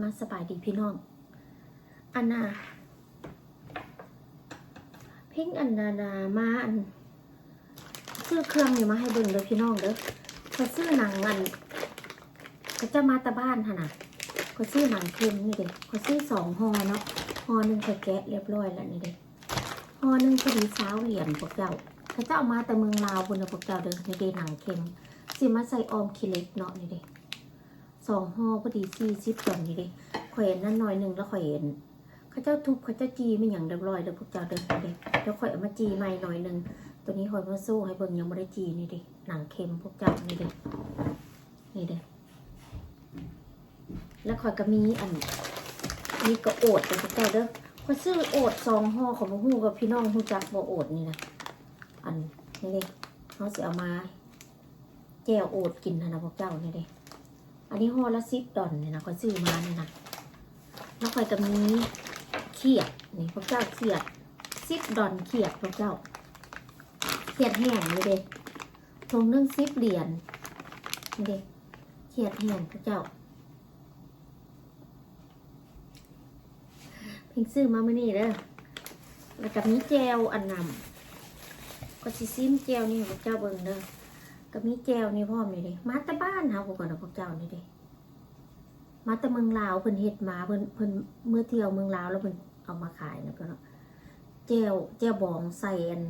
มาสบายดีพี่น้อง อันน่ะพ่งอันนานามาอันซื้อเครื่องนี่มาให้เบิ่งเด้อพี่น้องเด้อเขาซื้อหนังอันเขาจะมาตะบ้านค่ะนะเขาซื้อหนังเค็มนี่เด็กเขาซื้อสองห่อเนาะห่อหนึ่งเขาแกะเรียบร้อยแล้วนี่เด็กห่อหนึ่งพอดีเช้าเหรียญพวกเจ้าเขาจะเอามาแต่เมืองลาวบุญนพวกเจ้าเด้อในเดหนังเค็มสิมาใส่ออมคิเล็กเนาะนี่เด็ก สองห่อพอดีสี่สิบตัวนี่เด็กข่อยเห็นนั่นหน่อยหนึ่งแล้วข่อยเห็นเขาเจ้าทุบเขาเจ้าจีไม่อย่างเรียบร้อยเดี๋ยวพวกเจ้าเดินไปเด็แล้วข่อยเอามาจีใหม่หน่อยหนึ่งตัวนี้ข่อยมาสู้ให้เบิ่งยังไม่ได้จีนี่เด็หนังเค็มพวกเจ้านี่เด็นี่เด็แล้วข่อยก็มีอันมีก็โอดแต่พวกเจ้าเด้อข่อยซื้อโอดซองห่อของมาหูกับพี่น้องหูจักบ่โอดนี่นะอันนี่เด็เขาสิเอามาแก้วโอดกินนะนะพวกเจ้านี่เด็ อันนี้ห่อละสิบดอนเนี่ยนะข่อยซื้อมาเนี่ยนะแล้วข่อยก็มีเขียดนี่พวกเจ้าเขียดซิปดอนเขียดพวกเจ้าเขียดแห้งเลยเด้ทงหนึ่งซิปเหรียญนี่เด้เขียดแห้งพวกเจ้าเพิ่งซื้อมาเมื่อนี้เด้อแล้วก็มีแจวอันนำก็สิซิมแจวนี่พวกเจ้าเบิ่งเด้อ ก็มีแจวนี่พ่อมนี่เด้มาแต่บ้านเฮาพวกก่อนนะพวกเจ้านี่เด้มาแต่เมืองลาวเพิ่นเฮ็ดมาเพิ่นเพิ่นเมื่อเที่ยวเมืองลาวแล้วเพิ่นเอามาขายนะเพิ่นเนาะแจวแจวบองใส่อัน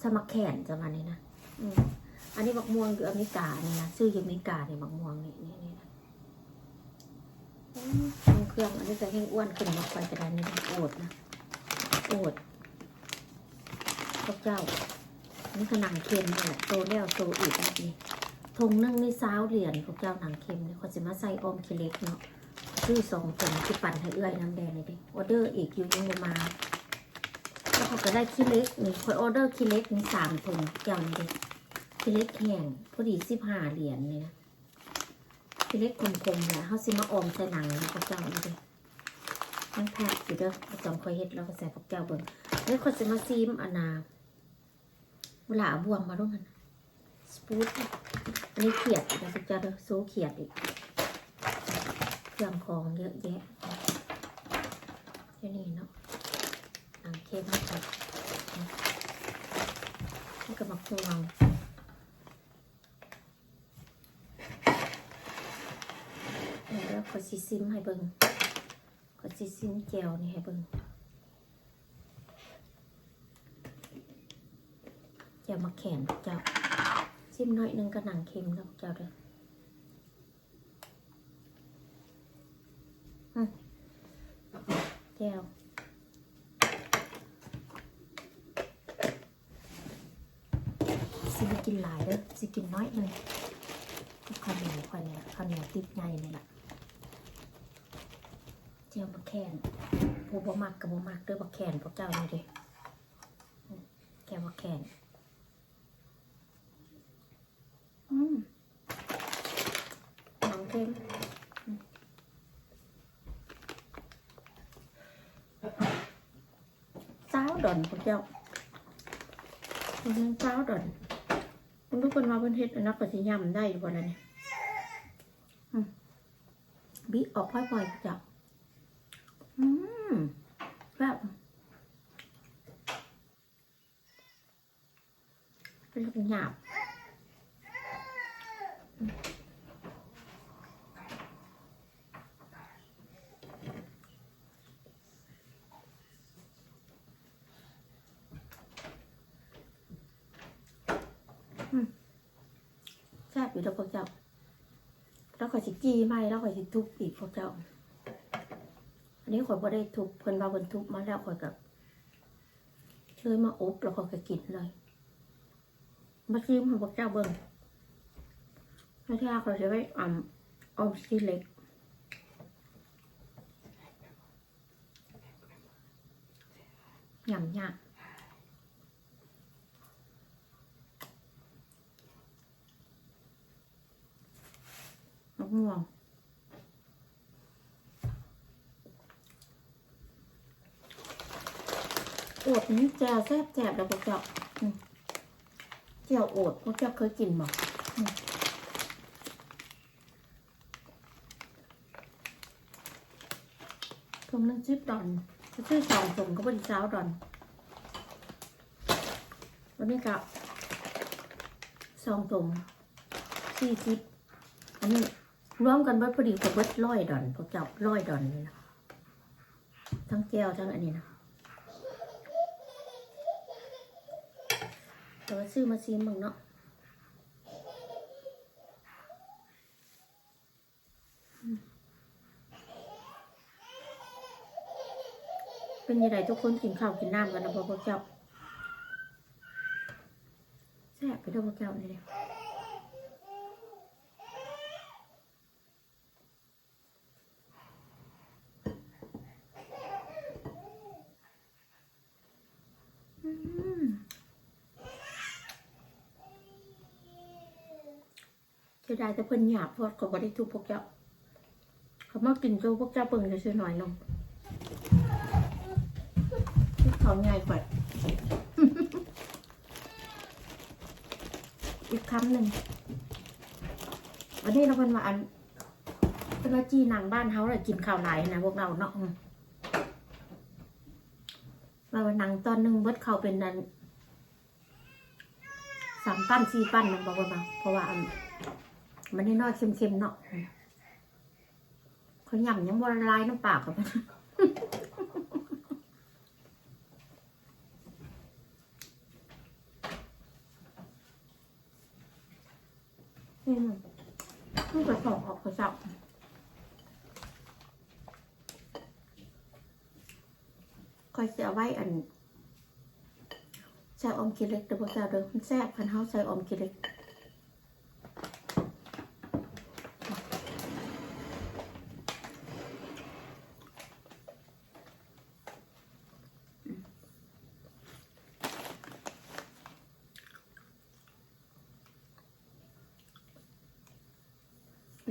สมักแขนจะมานี่นะอือันนี้บักม่วงอยู่อเมริกาเนี่ยนะซื้ออยู่อเมริกาเนี่ยบักม่วงนี่นี่นี่นะอืมเครื่องอันนี้จะให้อ้วนขึ้นมาคอยกระดานนี่โอดนะโอดพวกเจ้า นนี่ก็หนังเค็มนี่แหละโตแล้วโตอีกแบบนี้ทงนึ่งในซาวเหรียญพวกเจ้าหนังเค็มเนี่ยเขาจะมาใส่ออมคิเล็กเนาะซื้อสองถุงที่ปั่นให้เอื้อยน้ำแดงเลยดิออเดอร์อีกอยู่ยังบ่มาแล้วเขาก็ได้คิเล็กนี่คอยออเดอร์คิเล็กนี่สามถุงเจ้านี่ดิคิเล็กแห้งพอดีสิบห้าเหรียญเนี่ยนะคิเล็กคมๆเนี่ยเขาสิมาอมใส่หนังนะพวกเจ้านี่ดิมันแพ็คอยู่เด้อระจอมคอยเฮ็ดแล้วก็ใส่พวกเจ้าเบิ่งแล้วเขาจะมาซีมอนนา เวลาเอาบวงมาด้วยกันสปูตอันนี้เขียดนะจะจะโซเขียดอีกเครื่องของเยอะแยะที่นี่เนาะหนังเค็มนะครับนี่ก็มาพวงแล้วก็ซิซิมให้เบิ่งก็ซิซิมแจวนี่ให้เบิ่ง แขนเจ้าชิมหน่อยหนึงก็หนังเค็มแล้วเจ้าเด้อแก้วสิกินหลายเด้อสิกินน้อยหนึงข้าวเหนียวค่อยเนี่ยข้าวเหนียวติดใหญ่เนี่ยแหละเจียวบักแคนผู้บ่มักกับบ่มักเด้อบักแคนพวกเจ้านี่เด้อแก้วบักแคน อืม หนังเจ้าดอนพวกเจ้ามันเจ้าดอนคุณทุกคนมาเพิ่นเฮ็ดอันนักก็สิยำได้บ่ล่ะเนี่ยบีออกค่อยๆกเจ้าอืมแบบเป็นลูกหยาบ แซ่บ อยู่แล้วพวกเจ้าแล้วข่อยสิจีไมแล้วข่อยสิทุบอีกพวกเจ้า อันนี้ข่อยบ่ได้ทุบเพิ่นว่าเพิ่นทุบมาแล้วข่อยกับเลยมาอบแล้วข่อยก็กินเลยมาชิมให้พวกเจ้าเบิ่งแล้วที่ข่อยจะไว้อ่ำออมซีเล็กยำยาก ม่วง โอดนี่แจวแซ่บแจบแล้วพวกเจ้าอืมแจวโอดพวกเจ้าเคยกินบ่อืมถุงหนึงซิปดอนก็ซื้อสองถุงก็บริสาดอน วันนี้กับสองถุงสี่ซิปอันนี้ รวมกันเบิดพอดีกับเบิดร้อยดอนพวกเจ้าร้อยดอนเลยนะทั้งแก้วทั้งอันนี้นะแต่ว่าซื้อมาซีมึงเนาะเป็นยังไงทุกคนกินข้าวกินน้ำกันนะพ่อพวกเจ้าแซ่บไปด้วยพวกเจ้าเลยเด้ออืม เสียดายแต่เพิ่นหยาบเพราะเขาบ่ได้ทุกพวกเจ้า เขามากินโจ้าพวกเจ้าเปิ่งจะซื้อหน่อยหนงเขาใหญ่กว่าอีกคำหนึ่งวันนี้เราเป็นว่าอันเป็นว่าจีหนังบ้านเขาเลยกินข้าวไหลายนะพวกเราเนาะอืมาวันหนังตอนหนึ่งเบิดเขาเป็นนั้นสามปั้นสี่ปั้นมันบอกว่ามาเพราะว่าอัน มันได้น้อยเค็มๆเนาะอืมเขาหย่ำยังบละลายน้ำปากกับมันอืมมันก็ส่งออกกระจับคอยเสียไว้อันใส่ออมกิเล็กเดี๋ยวพวกเจ้าเด้อมันแซ่บคันเฮาใส่ออมกิเล็ก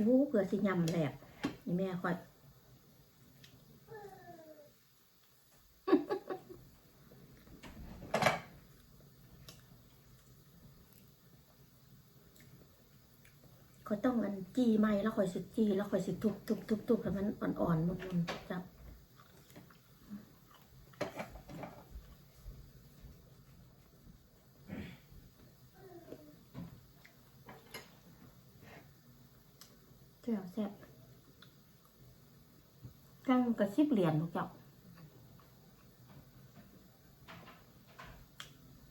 วู้เผื่อสิยำแหลกนี่แม่คอยเขาต้องอันจีไม้แล้วคอยสิจีแล้วคอยสิทุบทุบทุบทุบให้มันอ่อนๆมุนๆจับ เจ้าแซ่บกั้งกระซิบเหรียญพวกเจ้า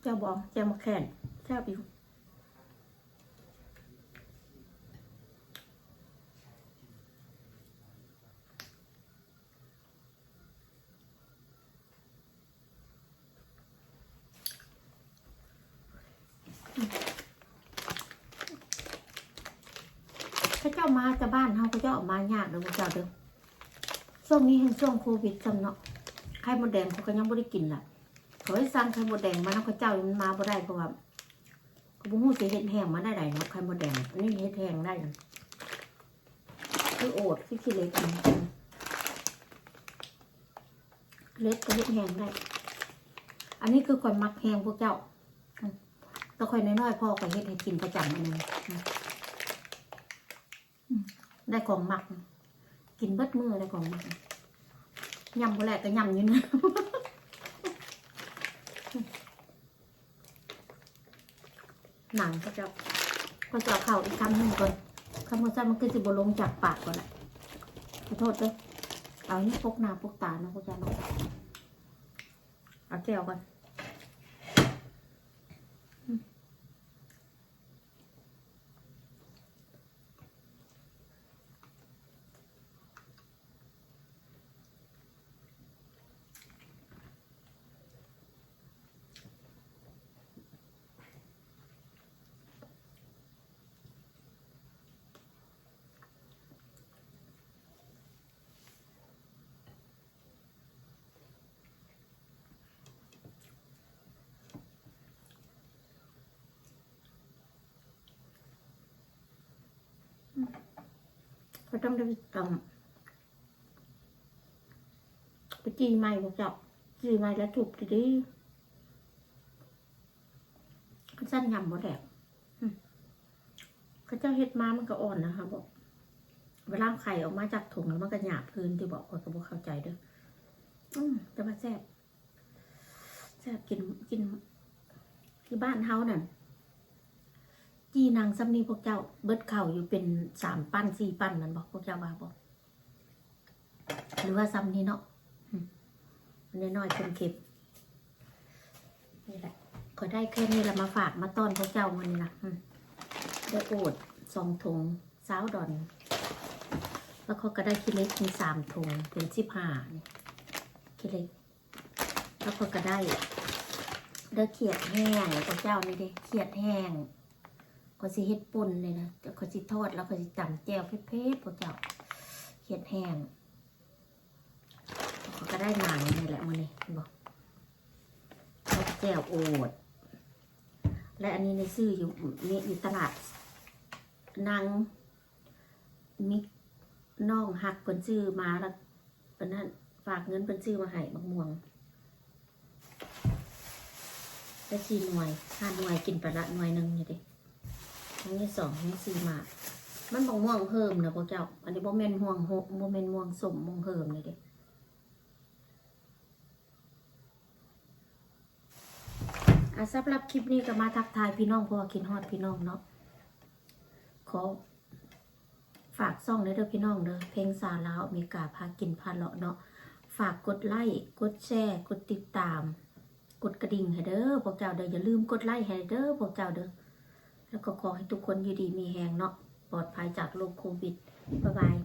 เจ้าบอกเจ้ามาแข่นแซ่บอยู่ ถ้าเจ้ามาจะบ้านเฮาก็เจ้าออกมายากเด้อพวกเจ้าเด้อช่วงนี้เป็นช่วงโควิดจำเนาะไข่มดแดงเขาก็ยังไม่ได้กินล่ะเขาให้สั่งไข่มดแดงมาแล้วเขาเจ้ามันมาบ่ได้เพราะว่าเขาบ่ฮู้สิเฮ็ดแห้งมาได้ไดเนาะไข่มดแดงอันนี้เฮ็ดแห้งได้คือโอดคือขี้เล็กเล็กก็เฮ็ดแห้งได้ อันนี้คือคนมักแห้งพวกเจ้าแต่ค่อยน้อยๆพ่อก็เฮ็ดให้กินประจำอันนึง ได้ของหมัก กินเบิดมือได้ของหมักยำพอแรกก็ยำอยู่นะหนังก็จะก็จะเข่าอีกคำหนึ่งก่อนคำว่าจะมันคือสิบลงจากปากก่อนแหละขอโทษด้อเอานี่พกหน้าพกตานะพวกเจ้าเนาะเอาแก้วก่อน ก็ ต้องได้ทำไปจีใหม่บอกจับจีใหม่แล้วถูกทีดีก็สั้นยำหมดแหละก็เจ้าเฮ็ดมามันก็อ่อนนะคะบอกเวลาไข่ออกมาจากถุงแล้วมันก็หยาบพื้นที่บอกคนก็บอกเข้าใจเด้ออืมแต่ว่าแซ่บแซ่บกินกินที่บ้านเฮานั่น จีนางซ้ำนี่พวกเจ้า เบิดเข่าอยู่เป็นสามปั้นสี่ปั้นมันบอกพวกเจ้าว่าบอกหรือว่าซ้ำนี่เนาะมันน้อยๆเค็มๆนี่แหละก็ได้แค่นี้แหละมาฝากมาต้อนพวกเจ้ามันนะได้โอดสองถุงสาวดอน แล้วเขาก็ได้คิเล็กมีสามถุงเป็นสิบห้าคิเล็ก แล้วเขาก็ได้เด้เขียดแห้งพระเจ้านี่ด้เขียดแห้ง ก็สิเฮ็ดป่นเลยนะเดี๋ยวเขาสิทอดแล้วเขาสิตำแจ่วเผ็ดๆพระเจ้าเขียดแห้งก็ได้หนังนี่แหละมื้อนี้บอกแล้วก็แจ่วโอด และอันนี้ในซื้ออยู่นี่อยู่ตลาดนางมิกน้องหักเพิ่นซื้อมาแล้วเพิ่นนั่นฝากเงินเพิ่นซื้อมาให้บักม่วงได้สี่หน่วยห้าหน่วยกินไปละหน่วยหนึ่งอยู่ดิ ทั้งที่สองทั้งสี่หมาก มันบอกม่วงเพิ่มนะพวกเจ้า อันนี้บ่แม่นม่วงหกบ่แม่นม่วงสมม่วงเพิ่มเลยเดิอะสำหรับคลิปนี้ก็มาทักทายพี่น้องเพราะว่ากินฮอดพี่น้องเนาะ ขอฝากซ่องเลยเด้อพี่น้องเด้อเพลงสาลาวอเมริกาพากินพาเลาะเนาะ ฝากกดไลค์กดแชร์ กดติดตาม กดกระดิ่งให้เด้อพวกเจ้าเด้ออย่าลืมกดไลค์ให้เด้อพวกเจ้าเด้อ แล้วก็ขอให้ทุกคนอยู่ดีมีแหงเนาะปลอดภัยจากโรคโควิดบ๊ายบาย